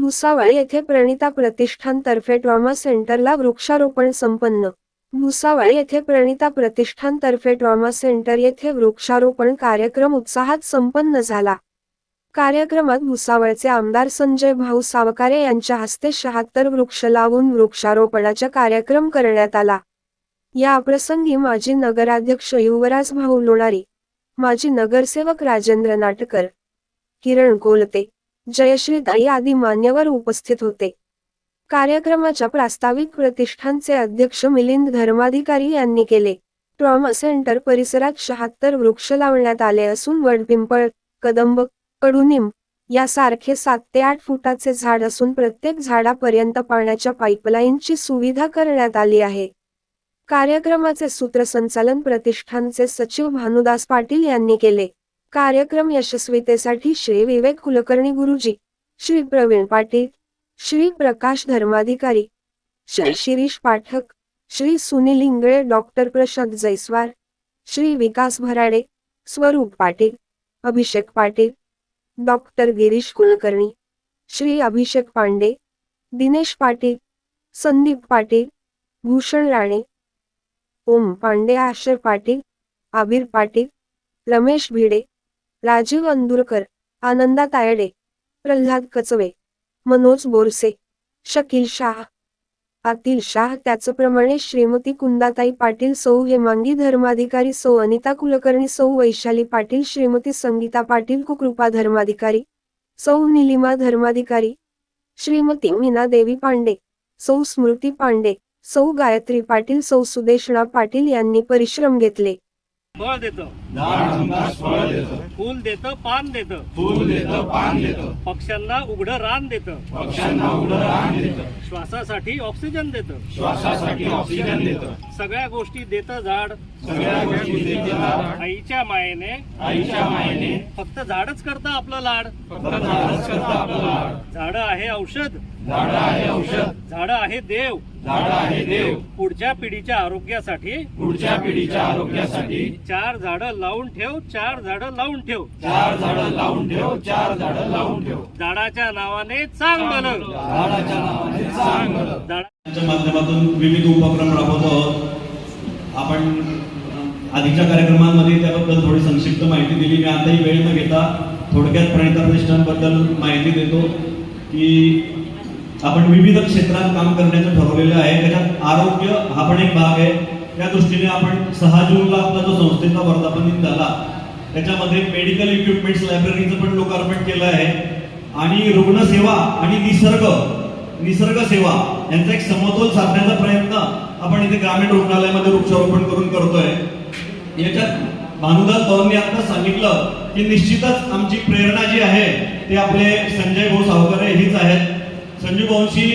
भुसावळ येथे प्रणिता प्रतिष्ठान तर्फे ट्रॉमा सेंटरला वृक्षारोपण संपन्न. भुसावळ येथे प्रणिता प्रतिष्ठान तर्फे ट्रॉमा सेंटर येथे वृक्षारोपण कार्यक्रम उत्साहात संपन्न झाला. कार्यक्रमात भुसावळचे आमदार संजय भाऊ सावकारे यांच्या हस्ते शहात्तर वृक्ष लावून वृक्षारोपणाचा कार्यक्रम करण्यात आला. या प्रसंगी माजी नगराध्यक्ष युवराज भाऊ लोणारी माजी नगरसेवक राजेंद्र नाटकर किरण कोलते जयश्रीताई आदी मान्यवर उपस्थित होते. कार्यक्रमाच्या प्रास्ताविक प्रतिष्ठानचे अध्यक्ष मिलिंद धर्माधिकारी यांनी केले. ट्रॉमा सेंटर परिसरात शहात्तर वृक्ष लावण्यात आले असून वडपिंपळ कदंब कडुनिंब यासारखे सात ते आठ फुटाचे झाड असून प्रत्येक झाडापर्यंत पाण्याच्या पाईपलाईनची सुविधा करण्यात आली आहे. कार्यक्रमाचे सूत्रसंचालन प्रतिष्ठानचे सचिव भानुदास पाटील यांनी केले. कार्यक्रम यशस्वीतेसाठी श्री विवेक कुलकर्णी गुरुजी श्री प्रवीण पाटील श्री प्रकाश धर्माधिकारी श्री शिरीष पाठक श्री सुनील इंगळे डॉक्टर प्रशांत जैस्वार श्री विकास भराडे स्वरूप पाटील अभिषेक पाटील डॉक्टर गिरीश कुलकर्णी श्री अभिषेक पांडे दिनेश पाटील संदीप पाटील भूषण राणे ओम पांडे आशर पाटील आबिर पाटील रमेश भिडे राजीव अंदुरकर आनंदा तायडे प्रल्हाद कचवे मनोज बोरसे शकील शाह. आतील शाह त्याचप्रमाणे श्रीमती कुंदाताई पाटील सौ हेमांगी धर्माधिकारी सौ अनिता कुलकर्णी सौ वैशाली पाटील श्रीमती संगीता पाटील कुकृपा धर्माधिकारी सौ निलिमा धर्माधिकारी श्रीमती मीना देवी पांडे सौ स्मृती पांडे सौ गायत्री पाटील सौ सुदेशणा पाटील यांनी परिश्रम घेतले. फळ देतं. फळ देतं फूल देतं पान देतं फूल देतं पान देतं. पक्ष्यांना उघडं रान देतं. पक्ष्यांना उघडं रान देतं. श्वासासाठी ऑक्सिजन देतं. श्वासासाठी ऑक्सिजन देतं. सगळ्या गोष्टी देतं झाड सगळ्या गोष्टी देतं झाड. आईच्या मायेने आईच्या मायेने फक्त झाडच करतं आपलं लाड. फक्त झाडच करतं आपलं लाड. झाडं आहे औषध. झाडं आहे औषध. झाडं आहे देव. झाडं आहे देव. पुढच्या पिढीच्या आरोग्यासाठी पुढच्या पिढीच्या आरोग्यासाठी चार झाडं लावून ठेव चार झाडं लावून ठेव. चार झाडं लावून ठेव चार झाडं लावून ठेव. झाडाच्या नावाने चांग झाडाच्या नावाने भलं. झाड च्या माध्यमातून विविध उपक्रम राबवत आहोत. आपण आधीच्या कार्यक्रमांमध्ये त्याबद्दल थोडी संक्षिप्त माहिती दिली. मी आताही वेळ न घेता थोडक्यात प्रणिता प्रतिष्ठानबद्दल माहिती देतो की आपण विविध क्षेत्रात काम करण्याचं ठरवलेलं आहे. त्याच्यात आरोग्य हा पण एक भाग आहे. त्या दृष्टीने आपण सहा जूनला आपला जो संस्थेचा वर्धापन दिन झाला त्याच्यामध्ये मेडिकल इक्विपमेंट्स लायब्ररीचं पण लोकार्पण केलं आहे. आणि रुग्णसेवा आणि निसर्ग निसर्ग सेवा यांचा एक समतोल साधण्याचा प्रयत्न आपण इथे ग्रामीण रुग्णालयामध्ये वृक्षारोपण करून करतोय. याच्यात भानुदास भाऊंनी आता सांगितलं की निश्चितच आमची प्रेरणा जी आहे ते आपले संजय भाऊ सावकारे हीच आहेत. संजय भाऊंशी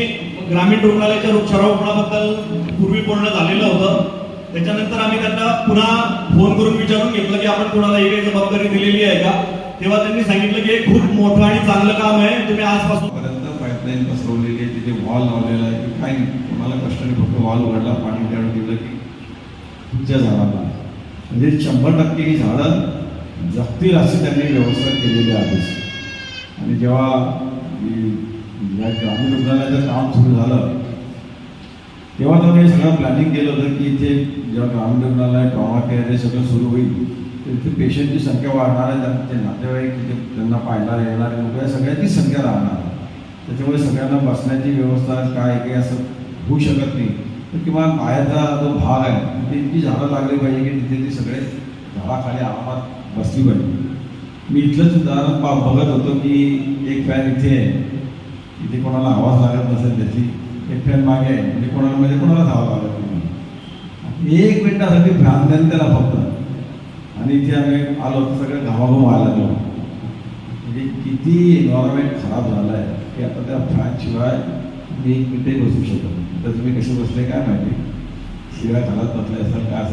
ग्रामीण रुग्णालयाच्या वृक्षारोपणाबद्दल पूर्वी बोलणं झालेलं होतं. त्याच्यानंतर आम्ही त्यांना पुन्हा फोन करून विचारून घेतलं की आपण कोणाला ही काही जबाबदारी दिलेली आहे का? तेव्हा त्यांनी सांगितलं की हे खूप मोठं आणि चांगलं काम आहे. तुम्ही आजपासून पर्यंत पाईपलाईन पसरवलेली तिथे वॉल लावलेला आहे. की काही नाही कोणाला कष्टाने फक्त वॉल उघडला पाणी काढून दिलं की तुमच्या झाडाला. म्हणजे शंभर टक्के ही झाडं जगतील अशी त्यांनी व्यवस्था केलेली आहे. आणि जेव्हा या ग्रामीण रुग्णालयाचं काम सुरू झालं तेव्हा त्यांनी हे सगळं प्लॅनिंग केलं होतं की इथे जेव्हा ग्रामीण रुग्णालय ट्रॉमा केअर हे सगळं सुरू होईल. तिथे पेशंटची संख्या वाढणार आहे. त्यांचे नातेवाईक तिथे त्यांना पाहायला येणारे लोक या सगळ्यांची संख्या राहणार त्याच्यामुळे सगळ्यांना बसण्याची व्यवस्था काय काही असं होऊ शकत नाही. तर किंवा बाहेरचा जो भाग आहे तिथे इतकी झाडं लागली पाहिजे की तिथे ती सगळे झाडाखाली आरामात बसली पाहिजे. मी इथलंच उदाहरण पा बघत होतो की एक फॅन इथे आहे. इथे कोणाला आवाज लागत नसेल त्याची एक फॅन मागे आहे. म्हणजे कोणाला म्हणजे कोणाला धावा लागत नाही. एक मिनिटासाठी फॅन त्याला फक्त. आणि इथे आम्ही आलो तर सगळं घामाघूम व्हायला लागलो. म्हणजे किती एन्व्हायरमेंट खराब झालं आहे की आता त्या फॅनशिवाय मी एक मिनिटही बसू शकत नाही. तर तुम्ही कसे बसले काय माहिती? शिवाय घालत बसले असाल काय